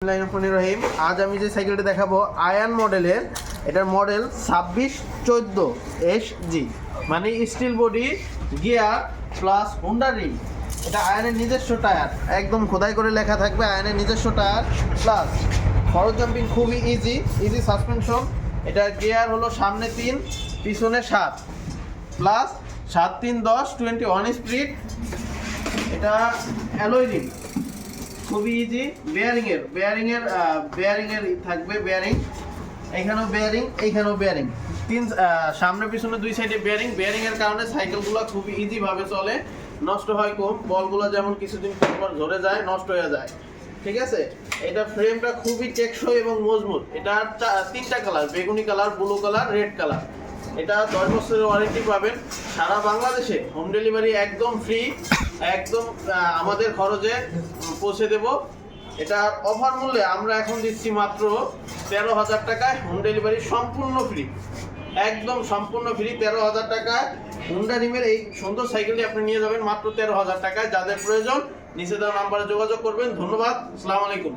রহিম। আজ আমি যে সাইকেলটা দেখাবো আয়ান মডেলের এটার মডেল ছাব্বিশ চোদ্দ এস জি মানে steel body gear plus Honda rim এটা আয়নের নিজস্ব টায়ার একদম খোদাই করে লেখা থাকবে আয়নের নিজস্ব টায়ার প্লাস ফরজ জাম্পিং খুবই ইজি ইজি সাসপেনশন এটার গিয়ার হলো সামনে তিন, পিছনে সাত। প্লাস সাত তিন দশ টোয়েন্টি ওয়ান স্পিড এটা অ্যালোয় রিম খুবই ইজি বেয়ারিং এর বেয়ারিং এর বেয়ারিং এর থাকবে বেয়ারিং এখানেও বেয়ারিং এইখানেও বেয়ারিং তিন সামনে পিছনে দুই সাইডে বেয়ারিং বেয়ারিং এর কারণে সাইকেলগুলো খুবই ইজি ভাবে চলে। নষ্ট হয় কম। বলগুলো যেমন কিছুদিন পর ঝরে যায়, নষ্ট হয়ে যায়। ঠিক আছে? এটা ফ্রেমটা খুবই টেকসই এবং মজবুত। এটা তিনটা কালার বেগুনি colour blue colour red colour এটা দশ বছরের ওয়ারেন্টি পাবেন। সারা বাংলাদেশে হোম ডেলিভারি একদম ফ্রি একদম আমাদের খরচে পৌঁছে দেব। এটার অফার মূল্যে আমরা এখন দিচ্ছি মাত্র তেরো হাজার টাকায় হোম ডেলিভারি সম্পূর্ণ ফ্রি একদম সম্পূর্ণ ফ্রি তেরো হাজার টাকায়। হুন্ডা রিমের এই সুন্দর সাইকেলটি আপনি নিয়ে যাবেন মাত্র তেরো হাজার টাকায়। যাদের প্রয়োজন, নিচে দেওয়া নাম্বারে যোগাযোগ করবেন। ধন্যবাদ, আসসালামু আলাইকুম।